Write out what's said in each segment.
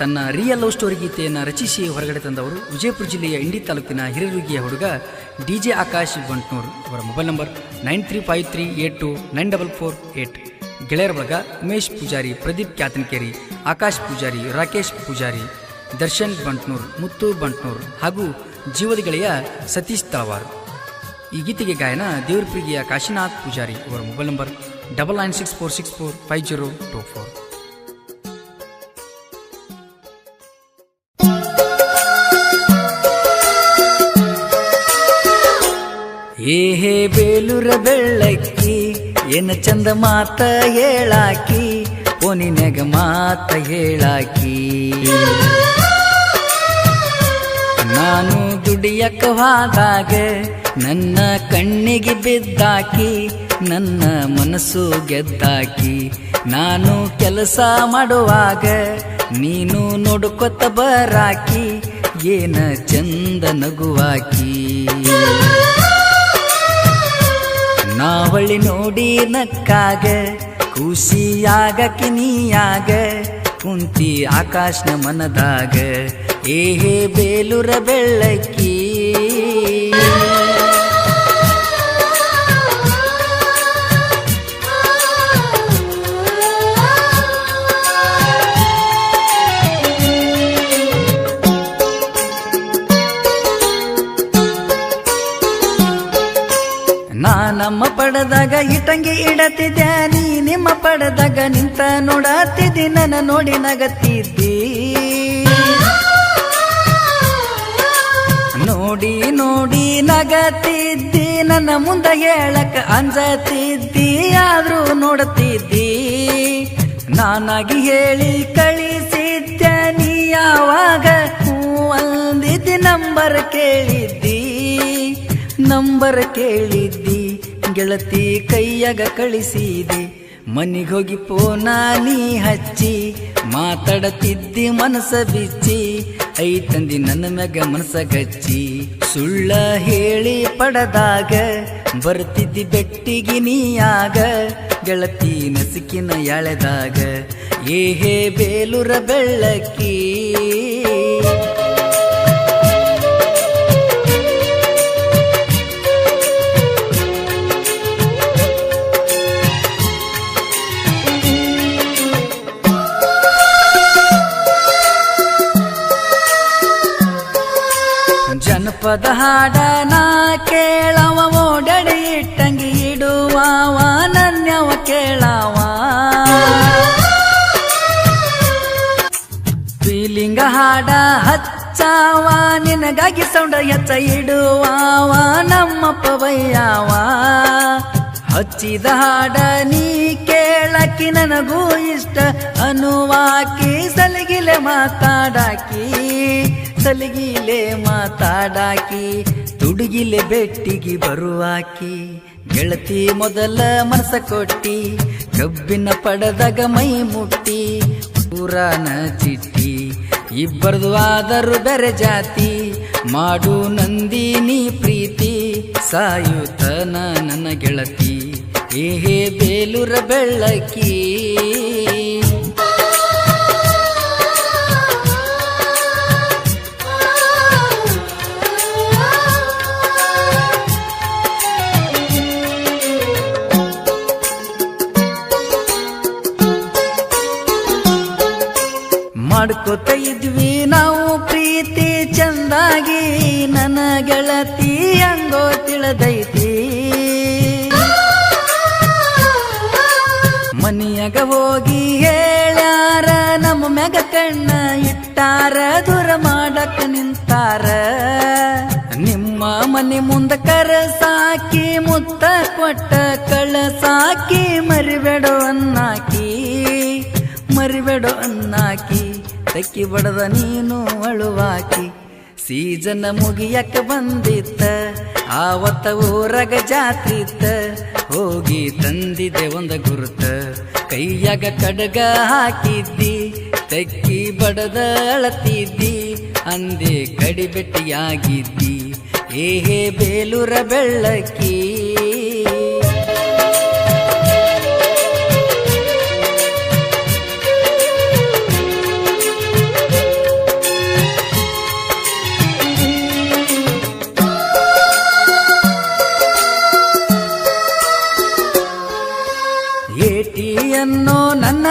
ತನ್ನ real love story ಗೀತೆಯನ್ನು ರಚಿಸಿ ಹೊರಗಡೆ ತಂದವರು ವಿಜಯಪುರ ಜಿಲ್ಲೆಯ ಇಂಡಿ ತಾಲೂಕಿನ ಹಿರಿಯರುಗಿಯ ಹುಡುಗ ಡಿ ಜೆ ಆಕಾಶ್ ಬಂಟ್ನೂರು. ಅವರ mobile number nine three five three eight two nine double four eight. ಗೆಳೆಯರ ಬಳಗ ಉಮೇಶ್ ಪೂಜಾರಿ, ಪ್ರದೀಪ್ ಕ್ಯಾತನ್ಕೇರಿ, ಆಕಾಶ್ ಪೂಜಾರಿ, ರಾಕೇಶ್ ಪೂಜಾರಿ, ದರ್ಶನ್ ಬಂಟ್ನೂರ್, ಮುತ್ತು ಬಂಟ್ನೂರ್ ಹಾಗೂ ಜೀವದ ಗೆಳೆಯ ಸತೀಶ್ ತಳವಾರ್. ಈ ಗೀತೆಗೆ ಗಾಯನ ದೇವರಪ್ರಿಗೆಯ ಕಾಶಿನಾಥ್ ಪೂಜಾರಿ. ಅವರ mobile number double nine six four six four five zero two four. ಏಹೇ ಬೇಲೂರ ಬೆಳ್ಳಕ್ಕಿ, ಏನ ಚಂದ ಮಾತ ಹೇಳಾಕಿ ಪೋನಿನ್ಯಾಗ ಮಾತ ಹೇಳಾಕಿ. ನಾನು ದುಡಿಯಕ್ಕ ಹೋದಾಗ, ನನ್ನ ಕಣ್ಣಿಗೆ ಬಿದ್ದಾಕಿ, ನನ್ನ ಮನಸ್ಸು ಗೆದ್ದಾಕಿ. ನಾನು ಕೆಲಸ ಮಾಡುವಾಗ, ನೀನು ನೋಡ್ಕೊತ ಬರಾಕಿ, ಏನ ಚಂದ ನಗುವಾಕಿ. ನಾವಳಿ ನೋಡಿ ನಕ್ಕಾಗ ಖುಷಿಯಾಗ ಕಿನಿಯಾಗ ಕುಂತಿ ಆಕಾಶನ ಮನದಾಗ ಏಹೇ ಬೇಲುರ ಬೆಳ್ಳಕ್ಕಿ ಇಟಂಗಿ ಇಡತಿದ್ದೆ ನೀ ನಿಮ್ಮ ಪಡದಾಗ ನಿಂತ ನೋಡತ್ತಿದ್ದಿ ನನ್ನ ನೋಡಿ ನಗತ್ತಿದ್ದಿ ನೋಡಿ ನೋಡಿ ನಗತ್ತಿದ್ದಿ ನನ್ನ ಮುಂದ ಹೇಳಕ ಅಂಜತಿದ್ದಿ, ಆದ್ರೂ ನೋಡತಿದ್ದಿ. ನಾನಾಗಿ ಹೇಳಿ ಕಳಿಸಿದ್ದೆ ನೀ ಯಾವಾಗ ಅಂದಿದ್ದಿ, ನಂಬರ್ ಕೇಳಿದ್ದಿ ನಂಬರ್ ಕೇಳಿದ್ದಿ. ಗೆಳತಿ ಕೈಯಾಗ ಕಳಿಸಿದೆ. ಮನಿಗೋಗಿ ಪೋನ ನೀ ಹಚ್ಚಿ. ಮಾತಾಡತಿದ್ದಿ ಮನಸ ಬಿಚ್ಚಿ. ಐ ತಂದಿ ನನ್ನ ಮ್ಯಾಗ ಮನಸ ಗಚ್ಚಿ. ಸುಳ್ಳ ಹೇಳಿ ಪಡದಾಗ ಬರ್ತಿದ್ದಿ ಬೆಟ್ಟಿಗೆ ನೀಯಾಗ. ಗೆಳತಿ ನಸಿಕಿನ ಎಳೆದಾಗ ಏಹೇ ಬೇಲುರ ಬೆಳ್ಳಕ್ಕಿ. ಜನಪದ ಹಾಡನ ಕೇಳವ, ಓಡಡಿ ಇಟ್ಟಂಗಿ ಇಡುವವ ನನ್ಯವ ಕೇಳವ. ಫೀಲಿಂಗ ಹಾಡ ಹಚ್ಚಾವ, ನಿನಗಾಗಿ ಸೌಂಡ ಎಚ್ಚ ಇಡುವವ ನಮ್ಮ ಪವಯ್ಯಾವ ಹಚ್ಚಿದ ಹಾಡ ನೀ ಕೇಳಕ್ಕಿ ನನಗೂ ಇಷ್ಟ, ಅನುವಾಕಿ ಸಲಗಿಲೆ ಮಾತಾಡಾಕಿ. ಸಲಿಗಿಲೆ ಮಾತಾಡಾಕಿ, ತುಡುಗಿಲೆ ಬೆಟ್ಟಿಗೆ ಬರುವಾಕಿ, ಗೆಳತಿ ಮೊದಲ ಮನಸ ಕೊಟ್ಟಿ, ಕಬ್ಬಿನ ಪಡದಾಗ ಮೈ ಮುಟ್ಟಿ ಪುರಾಣ ಚಿಟ್ಟಿ, ಇಬ್ಬರದು ಆದರೂ ಬೇರೆ ಜಾತಿ, ಮಾಡು ನಂದಿನಿ ಪ್ರೀತಿ, ಸಾಯುತನ ನನ್ನ ಗೆಳತಿ, ಏಹೇ ಬೇಲೂರ ಬೆಳ್ಳಕ್ಕಿ. ಮಾಡ್ಕೋತ ಇದ್ವಿ ನಾವು ಪ್ರೀತಿ ಚಂದಾಗಿ ನನ್ನ ಗೆಳತಿ ಹಂಗೋ ತಿಳದೈತಿ. ಮನಿಯಾಗ ಹೋಗಿ ಹೇಳ್ಯಾರ, ನಮ್ಮ ಮ್ಯಾಗ ಕಣ್ಣ ಇಟ್ಟಾರ, ದೂರ ಮಾಡಕ್ ನಿಂತಾರ. ನಿಮ್ಮ ಮನೆ ಮುಂದ ಕರ ಸಾಕಿ, ಮುತ್ತ ಕೊಟ್ಟ ಕಳ ಸಾಕಿ, ಮರಿಬೇಡೋ ಅನ್ನಾಕಿ ಮರಿಬೇಡೋ ಅನ್ನಾಕಿ. ತಕ್ಕಿ ಬಡದ ನೀನು ಅಳುವಾಕಿ. ಸೀಸನ್ ಮುಗಿಯಕ್ಕ ಬಂದಿತ್ತ, ಆವತ್ತ ಊರಗ ಜಾತಿತ್ತ ಹೋಗಿ ತಂದಿದೆ ಒಂದ ಗುರುತ, ಕೈಯಾಗ ಕಡಗ ಹಾಕಿದ್ದಿ. ತಕ್ಕಿ ಬಡದ ಅಳತಿದ್ದಿ, ಅಂದೆ ಕಡಿಬೆಟ್ಟಿಯಾಗಿದ್ದಿ. ಏಹೇ ಬೇಲೂರ ಬೆಳ್ಳಕ್ಕಿ.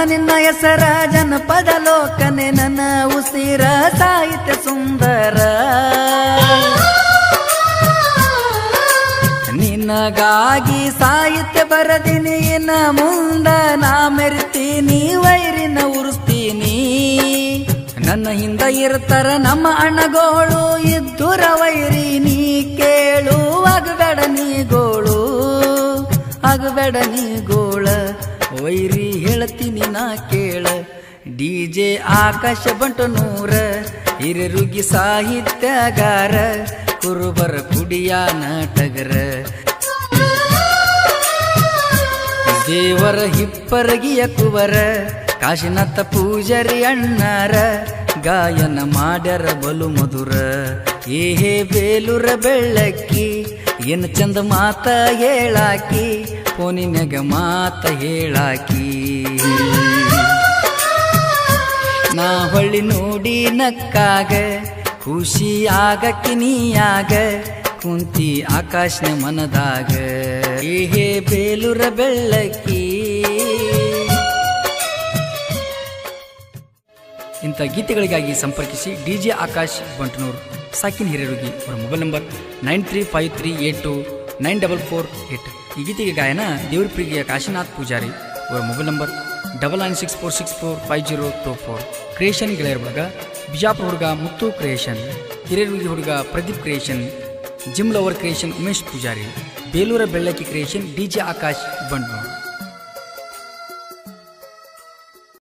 ನಿನ್ನ ಹೆಸರ ಜನಪದ ಲೋಕನೆ, ನನ್ನ ಉಸಿರ ಸಾಹಿತ್ಯ ಸುಂದರ. ನಿನಗಾಗಿ ಸಾಹಿತ್ಯ ಬರದಿನಿ, ಇನ್ನ ಮುಂದ ನಾ ಮೆರಿತೀನಿ, ವೈರಿನ ಉರಿಸ್ತೀನಿ. ನನ್ನ ಹಿಂದ ಇರ್ತಾರ ನಮ್ಮ ಅಣ್ಣಗೋಳು, ಇದ್ದುರ ವೈರಿ ನೀ ಕೇಳು, ಅಗಬೇಡ ನೀ ಗೋಳು, ಅಗಬೇಡ ನೀ ನೀಗೋಳ ವೈರಿ ಹೇಳ್ತೀನಿ ನಾ ಕೇಳ. ಡಿ ಜೆ ಆಕಾಶ ಬಂಟು ನೂರ, ಹಿರಿರುಗಿ ಸಾಹಿತ್ಯಗಾರ, ಕುರುಬರ ಕುಡಿಯ ನಾಟಗರ. ದೇವರ ಹಿಪ್ಪರಗಿಯ ಕುವರ, ಕಾಶಿನಾಥ ಪೂಜಾರಿ ಅಣ್ಣಾರ, ಗಾಯನ ಮಾಡ್ಯಾರ ಬಲು ಮಧುರ. ಏಹೇ ಬೇಲುರ ಬೆಳ್ಳಕ್ಕಿ ಏನು ಚಂದ ಮಾತ ಹೇಳಾಕಿ ಫೋನಿನಾಗ ಮಾತ ಹೇಳಾಕಿ. ನಾ ಹೊಳ್ಳಿ ನೋಡಿ ನಕ್ಕಾಗ, ಖುಷಿ ಆಗಕ್ಕೆ ನೀಯಾಗ, ಕುಂತಿ ಆಕಾಶನ ಮನದಾಗ. ಏಹೇ ಬೇಲುರ ಬೆಳ್ಳಕ್ಕಿ. ಇಂಥ ಗೀತೆಗಳಿಗಾಗಿ ಸಂಪರ್ಕಿಸಿ ಡಿ ಜೆ ಆಕಾಶ್ ಬಂಟನೂರು. ಸಾಕಿನ್ ಹಿರಿಯರುಗಿ ಅವರ mobile number nine three five three eight two nine double four eight. ಈ ಗೀತೆಗೆ ಗಾಯನ ದೇವ್ರ ಪ್ರೀತಿಯ ಕಾಶಿನಾಥ್ ಪೂಜಾರಿ. ಅವರ mobile number double nine six four six four five zero two four. Creation ಗೆಳೆಯರ ಬಳಗ ಬಿಜಾಪುರ ಹುಡುಗ ಮುತ್ತು ಕ್ರಿಯೇಷನ್. ಹಿರಿಯರುಗಿ ಹುಡುಗ Pradeep creation. Gym lover creation Umesh Pujari. ಬೇಲೂರ ಬೆಳ್ಳಕ್ಕಿ creation D J Akash Bandnur